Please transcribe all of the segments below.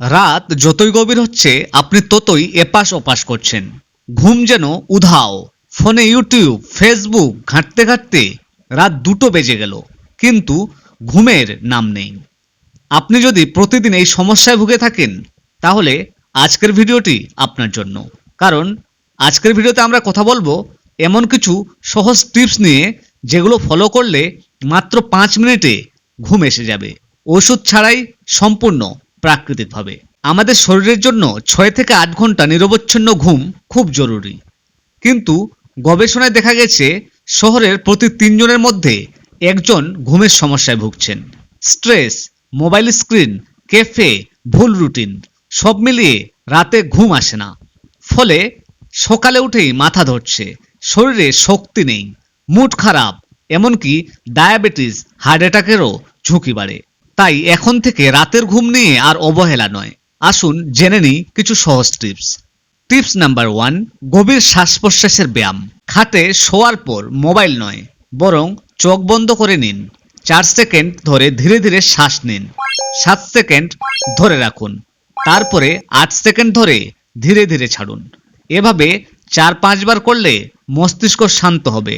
রাত যতই গভীর হচ্ছে, আপনি ততই এপাশ ওপাশ করছেন। ঘুম যেন উধাও। ফোনে ইউটিউব, ফেসবুক ঘাঁটতে ঘাঁটতে রাত দুটো বেজে গেল, কিন্তু ঘুমের নাম নেই। আপনি যদি প্রতিদিন এই সমস্যায় ভুগে থাকেন, তাহলে আজকের ভিডিওটি আপনার জন্য। কারণ আজকের ভিডিওতে আমরা কথা বলব এমন কিছু সহজ টিপস নিয়ে, যেগুলো ফলো করলে মাত্র পাঁচ মিনিটে ঘুম এসে যাবে। ওষুধ ছাড়াই সম্পূর্ণ। প্রাকৃতিকভাবে আমাদের শরীরের জন্য ছয় থেকে আট ঘণ্টা নিরবচ্ছিন্ন ঘুম খুব জরুরি। কিন্তু গবেষণায় দেখা গেছে, শহরের প্রতি তিনজনের মধ্যে একজন ঘুমের সমস্যায় ভুগছেন। স্ট্রেস, মোবাইল স্ক্রিন, ক্যাফে, ভুল রুটিন, সব মিলিয়ে রাতে ঘুম আসে না। ফলে সকালে উঠেই মাথা ধরছে, শরীরে শক্তি নেই, মুড খারাপ, এমনকি ডায়াবেটিস, হার্ট অ্যাটাকেরও ঝুঁকি বাড়ে। তাই এখন থেকে রাতের ঘুম নিয়ে আর অবহেলা নয়। আসুন জেনে নিই কিছু সহজ টিপস টিপস নাম্বার ওয়ান গভীর শ্বাস প্রশ্বাসের ব্যায়াম। খাটে শোয়ার পর মোবাইল নয়, বরং চোখ বন্ধ করে নিন। চার সেকেন্ড ধরে ধীরে ধীরে শ্বাস নিন। সাত সেকেন্ড ধরে রাখুন। তারপরে আট সেকেন্ড ধরে ধীরে ধীরে ছাড়ুন। এভাবে চার পাঁচবার করলে মস্তিষ্ক শান্ত হবে,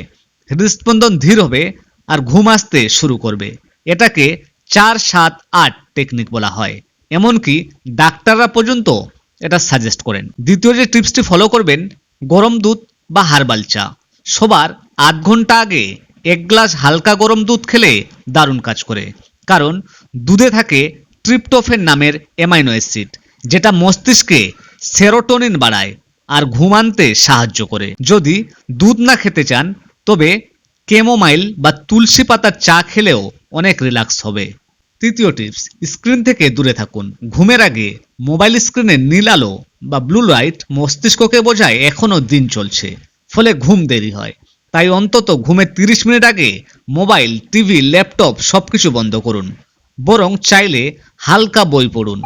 হৃদস্পন্দন ধীর হবে আর ঘুম আসতে শুরু করবে। এটাকে চার সাত আট টেকনিক বলা হয়। এমনকি ডাক্তাররা পর্যন্ত এটা সাজেস্ট করেন। দ্বিতীয় যে টিপসটি ফলো করবেন, গরম দুধ বা হার্বাল চা। সবার আধ ঘণ্টা আগে এক গ্লাস হালকা গরম দুধ খেলে দারুণ কাজ করে। কারণ দুধে থাকে ট্রিপ্টোফেন নামের অ্যামাইনো অ্যাসিড যেটা মস্তিষ্কে সেরোটোনিন বাড়ায় আর ঘুম আনতে সাহায্য করে। যদি দুধ না খেতে চান, তবে কেমোমাইল বা তুলসী পাতার চা খেলেও অনেক রিল্যাক্স হবে। তৃতীয় টিপস স্ক্রিন থেকে দূরে থাকুন। ঘুমের আগে মোবাইল স্ক্রিনের নীল আলো বা ব্লু লাইট মস্তিষ্ককে বোঝায় এখনও দিন চলছে, ফলে ঘুম দেরি হয়। তাই অন্তত ঘুমের তিরিশ মিনিট আগে মোবাইল টিভি ল্যাপটপ সবকিছু বন্ধ করুন, বরং চাইলে হালকা বই পড়ুন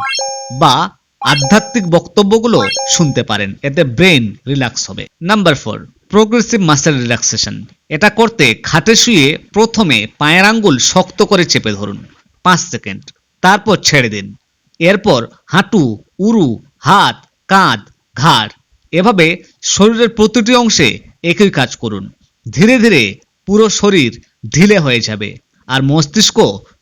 বা আধ্যাত্মিক বক্তব্যগুলো শুনতে পারেন, এতে ব্রেন রিল্যাক্স হবে। Number four progressive muscle relaxation এটা করতে খাটে শুয়ে প্রথমে পায়ের আঙ্গুল শক্ত করে চেপে ধরুন। পাঁচ সেকেন্ড তারপর ছেড়ে দিন। এরপর হাঁটু, উরু, হাত, কাঁধ, ঘাড়, এভাবে শরীরের প্রতিটি অংশে একই কাজ করুন। ধীরে ধীরে পুরো শরীর ঢিলে হয়ে যাবে আর মস্তিষ্ক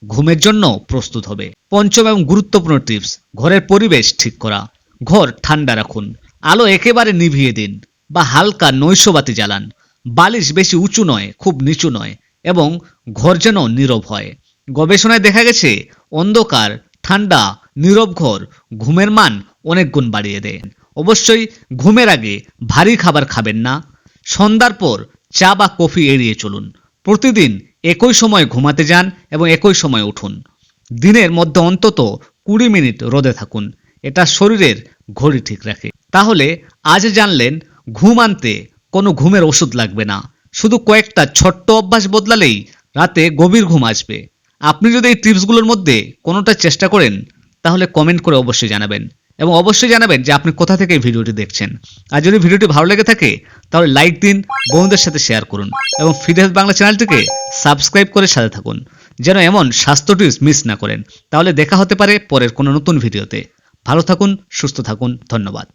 ঘুমের জন্য প্রস্তুত হবে। পঞ্চম এবং গুরুত্বপূর্ণ টিপস ঘরের পরিবেশ ঠিক করা। ঘর ঠান্ডা রাখুন। আলো একেবারে নিভিয়ে দিন বা হালকা নৈশবাতি জ্বালান। বালিশ বেশি উঁচু নয়, খুব নিচু নয় এবং ঘর যেন নীরব হয়। গবেষণায় দেখা গেছে, অন্ধকার, ঠান্ডা, নীরব ঘর, ঘুমের মান অনেক গুণ বাড়িয়ে দেয়। অবশ্যই ঘুমের আগে ভারী খাবার খাবেন না। সন্ধ্যার পর চা বা কফি এড়িয়ে চলুন। প্রতিদিন একই সময় ঘুমাতে যান এবং একই সময় উঠুন। দিনের মধ্যে অন্তত কুড়ি মিনিট রোদে থাকুন। এটা শরীরের ঘড়ি ঠিক রাখে। তাহলে আজ জানলেন, ঘুম আনতে কোনো ঘুমের ওষুধ লাগবে না। শুধু কয়েকটা ছোট্ট অভ্যাস বদলালেই রাতে গভীর ঘুম আসবে। আপনি যদি এই টিপসগুলোর মধ্যে কোনোটা চেষ্টা করেন, তাহলে কমেন্ট করে অবশ্যই জানাবেন। এবং অবশ্যই জানাবেন যে আপনি কোথা থেকে ভিডিওটি দেখছেন। আর যদি ভিডিওটি ভালো লেগে থাকে, তাহলে লাইক দিন, বন্ধুদের সাথে শেয়ার করুন। এবং ফিডেস বাংলা চ্যানেলটিকে সাবস্ক্রাইব করে সাথে থাকুন, যেন এমন স্বাস্থ্য টিপস মিস না করেন। তাহলে দেখা হতে পারে পরের কোনো নতুন ভিডিওতে। ভালো থাকুন, সুস্থ থাকুন, ধন্যবাদ।